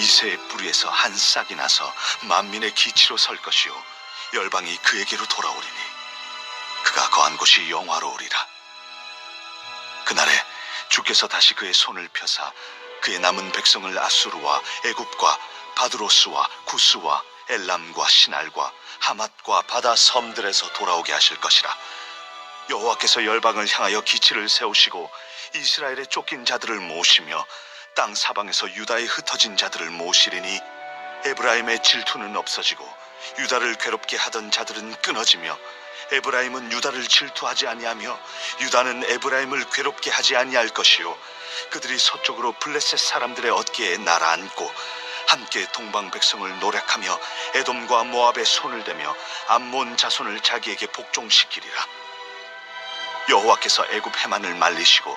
이새의 뿌리에서 한 싹이 나서 만민의 기치로 설 것이요. 열방이 그에게로 돌아오리니 그가 거한 곳이 영화로우리라. 그날에 주께서 다시 그의 손을 펴사 그의 남은 백성을 아수르와 애굽과 바드로스와 구스와 엘람과 시날과 하맛과 바다 섬들에서 돌아오게 하실 것이라. 여호와께서 열방을 향하여 기치를 세우시고 이스라엘의 쫓긴 자들을 모시며 땅 사방에서 유다에 흩어진 자들을 모시리니 에브라임의 질투는 없어지고 유다를 괴롭게 하던 자들은 끊어지며 에브라임은 유다를 질투하지 아니하며 유다는 에브라임을 괴롭게 하지 아니할 것이요. 그들이 서쪽으로 블레셋 사람들의 어깨에 날아앉고 함께 동방 백성을 노력하며 에돔과 모압의 손을 대며 암몬 자손을 자기에게 복종시키리라. 여호와께서 애굽 해만을 말리시고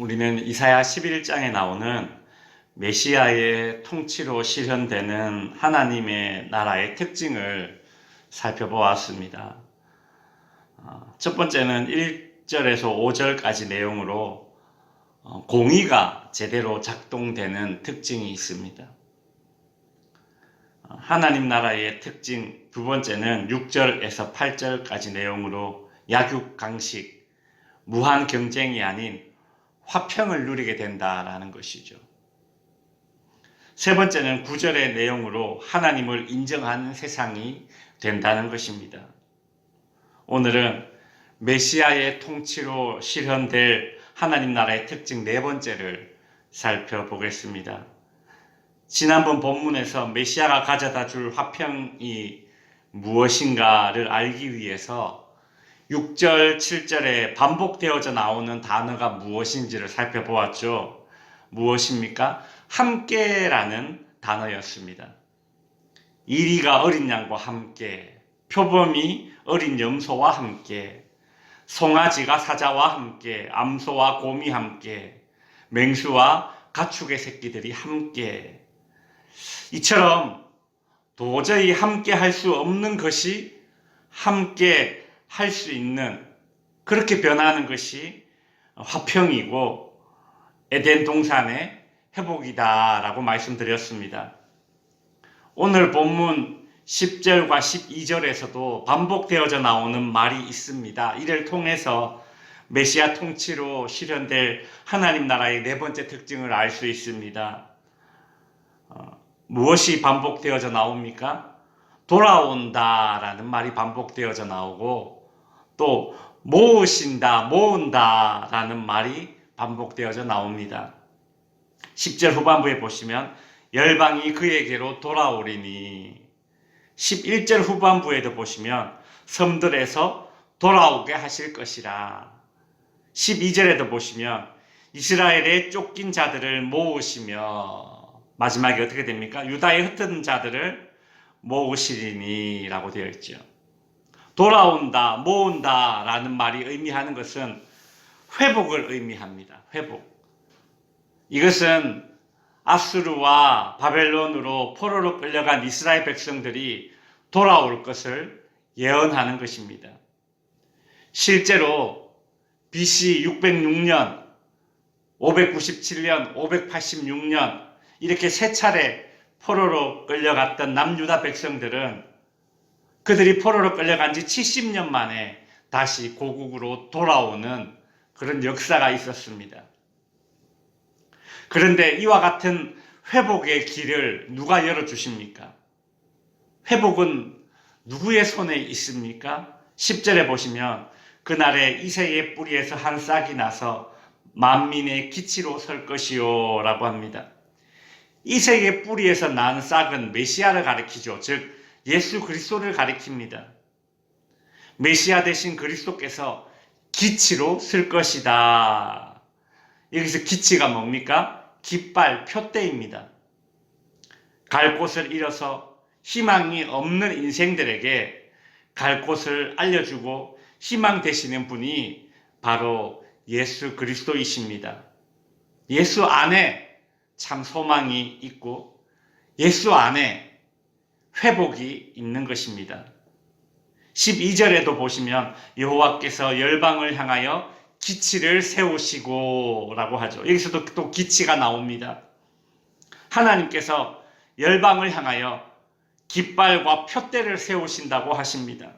우리는 이사야 11장에 나오는 메시아의 통치로 실현되는 하나님의 나라의 특징을 살펴보았습니다. 어, 첫 번째는 1절에서 5절까지 내용으로 어, 공의가 제대로 작동되는 특징이 있습니다. 어, 하나님 나라의 특징 두 번째는 6절에서 8절까지 내용으로 약육 강식, 무한 경쟁이 아닌 화평을 누리게 된다라는 것이죠. 세 번째는 구절의 내용으로 하나님을 인정하는 세상이 된다는 것입니다. 오늘은 메시아의 통치로 실현될 하나님 나라의 특징 네 번째를 살펴보겠습니다. 지난번 본문에서 메시아가 가져다 줄 화평이 무엇인가를 알기 위해서 6절, 7절에 반복되어져 나오는 단어가 무엇인지를 살펴보았죠. 무엇입니까? 함께라는 단어였습니다. 이리가 어린 양과 함께, 표범이 어린 염소와 함께, 송아지가 사자와 함께, 암소와 곰이 함께, 맹수와 가축의 새끼들이 함께. 이처럼 도저히 함께 할 수 없는 것이 함께 할 수 있는 그렇게 변하는 것이 화평이고 에덴 동산의 회복이다라고 말씀드렸습니다. 오늘 본문 10절과 12절에서도 반복되어져 나오는 말이 있습니다. 이를 통해서 메시아 통치로 실현될 하나님 나라의 네 번째 특징을 알 수 있습니다. 어, 무엇이 반복되어져 나옵니까? 돌아온다라는 말이 반복되어져 나오고 또 모으신다, 모은다 라는 말이 반복되어져 나옵니다. 10절 후반부에 보시면 열방이 그에게로 돌아오리니 11절 후반부에도 보시면 섬들에서 돌아오게 하실 것이라 12절에도 보시면 이스라엘의 쫓긴 자들을 모으시며 마지막에 어떻게 됩니까? 유다의 흩은 자들을 모으시리니 라고 되어 있죠. 돌아온다, 모은다 라는 말이 의미하는 것은 회복을 의미합니다. 회복. 이것은 아수르와 바벨론으로 포로로 끌려간 이스라엘 백성들이 돌아올 것을 예언하는 것입니다. 실제로 BC 606년, 597년, 586년 이렇게 세 차례 포로로 끌려갔던 남유다 백성들은 그들이 포로로 끌려간 지 70년 만에 다시 고국으로 돌아오는 그런 역사가 있었습니다. 그런데 이와 같은 회복의 길을 누가 열어주십니까? 회복은 누구의 손에 있습니까? 10절에 보시면 그날에 이새의 뿌리에서 한 싹이 나서 만민의 기치로 설 것이요 라고 합니다. 이새의 뿌리에서 난 싹은 메시아를 가리키죠. 즉 예수 그리스도를 가리킵니다. 메시아 대신 그리스도께서 기치로 쓸 것이다. 여기서 기치가 뭡니까? 깃발, 표대입니다. 갈 곳을 잃어서 희망이 없는 인생들에게 갈 곳을 알려주고 희망 되시는 분이 바로 예수 그리스도이십니다. 예수 안에 참 소망이 있고 예수 안에 회복이 있는 것입니다. 12절에도 보시면 여호와께서 열방을 향하여 기치를 세우시고 라고 하죠. 여기서도 또 기치가 나옵니다. 하나님께서 열방을 향하여 깃발과 표대를 세우신다고 하십니다.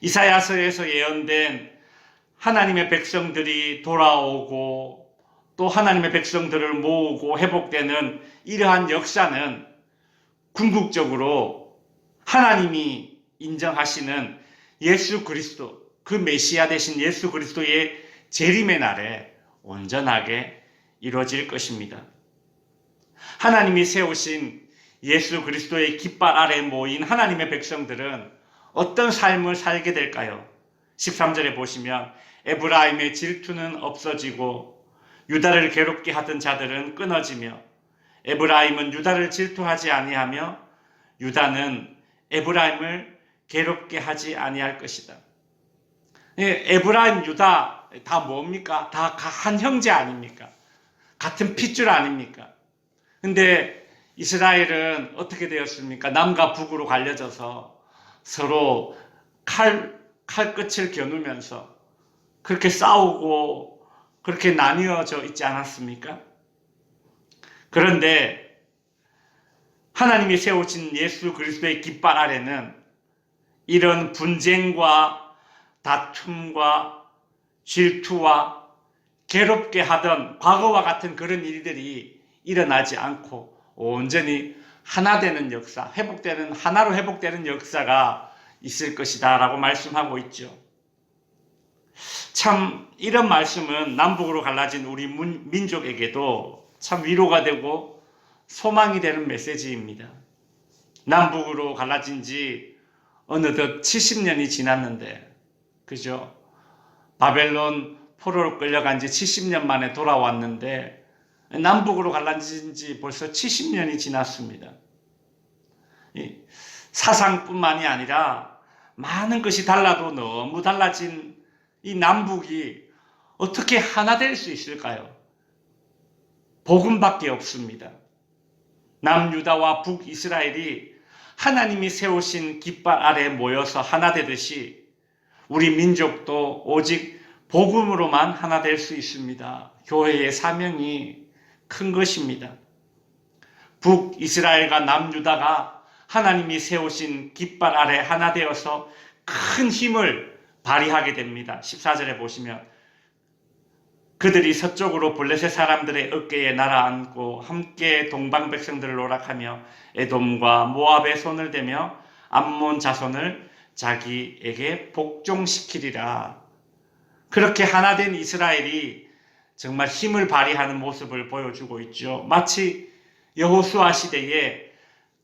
이사야서에서 예언된 하나님의 백성들이 돌아오고 또 하나님의 백성들을 모으고 회복되는 이러한 역사는 궁극적으로 하나님이 인정하시는 예수 그리스도, 그 메시아 되신 예수 그리스도의 재림의 날에 온전하게 이루어질 것입니다. 하나님이 세우신 예수 그리스도의 깃발 아래 모인 하나님의 백성들은 어떤 삶을 살게 될까요? 13절에 보시면 에브라임의 질투는 없어지고 유다를 괴롭게 하던 자들은 끊어지며 에브라임은 유다를 질투하지 아니하며 유다는 에브라임을 괴롭게 하지 아니할 것이다. 예, 에브라임 유다 다 뭡니까? 다 한 형제 아닙니까? 같은 핏줄 아닙니까? 근데 이스라엘은 어떻게 되었습니까? 남과 북으로 갈려져서 서로 칼, 칼끝을 겨누면서 그렇게 싸우고 그렇게 나뉘어져 있지 않았습니까? 그런데 하나님이 세우신 예수 그리스도의 깃발 아래는 이런 분쟁과 다툼과 질투와 괴롭게 하던 과거와 같은 그런 일들이 일어나지 않고 온전히 하나 되는 역사, 회복되는, 하나로 회복되는 역사가 있을 것이다 라고 말씀하고 있죠. 참, 이런 말씀은 남북으로 갈라진 우리 문- 민족에게도 참 위로가 되고 소망이 되는 메시지입니다. 남북으로 갈라진 지 어느덧 70년이 지났는데, 그죠? 바벨론 포로로 끌려간 지 70년 만에 돌아왔는데, 남북으로 갈라진 지 벌써 70년이 지났습니다. 이 사상뿐만이 아니라 많은 것이 달라도 너무 달라진 이 남북이 어떻게 하나 될 수 있을까요? 복음밖에 없습니다. 남유다와 북이스라엘이 하나님이 세우신 깃발 아래 모여서 하나 되듯이 우리 민족도 오직 복음으로만 하나 될 수 있습니다. 교회의 사명이 큰 것입니다. 북이스라엘과 남유다가 하나님이 세우신 깃발 아래 하나 되어서 큰 힘을 발휘하게 됩니다. 14절에 보시면 그들이 서쪽으로 블레셋 사람들의 어깨에 날아앉고 함께 동방 백성들을 오락하며 에돔과 모압의 손을 대며 암몬 자손을 자기에게 복종시키리라. 그렇게 하나 된 이스라엘이 정말 힘을 발휘하는 모습을 보여주고 있죠. 마치 여호수아 시대에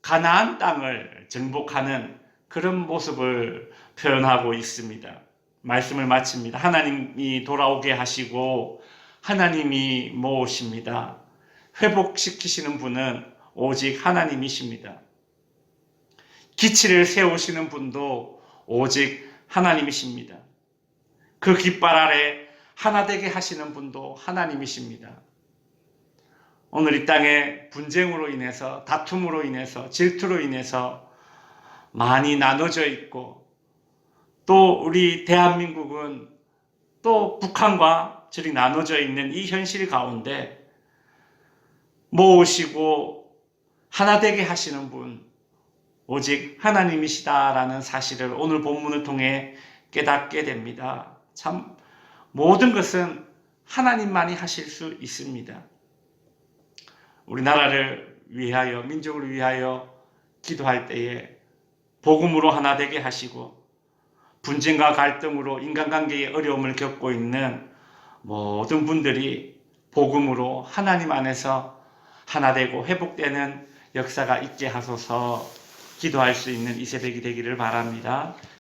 가나안 땅을 정복하는 그런 모습을 표현하고 있습니다. 말씀을 마칩니다. 하나님이 돌아오게 하시고 하나님이 모으십니다. 회복시키시는 분은 오직 하나님이십니다. 기치를 세우시는 분도 오직 하나님이십니다. 그 깃발 아래 하나 되게 하시는 분도 하나님이십니다. 오늘 이 땅에 분쟁으로 인해서 다툼으로 인해서 질투로 인해서 많이 나눠져 있고 또 우리 대한민국은 또 북한과 저리 나눠져 있는 이 현실 가운데 모으시고 하나 되게 하시는 분 오직 하나님이시다라는 사실을 오늘 본문을 통해 깨닫게 됩니다. 참 모든 것은 하나님만이 하실 수 있습니다. 우리나라를 위하여 민족을 위하여 기도할 때에 복음으로 하나 되게 하시고 분쟁과 갈등으로 인간관계의 어려움을 겪고 있는 모든 분들이 복음으로 하나님 안에서 하나 되고 회복되는 역사가 있게 하소서 기도할 수 있는 이 새벽이 되기를 바랍니다.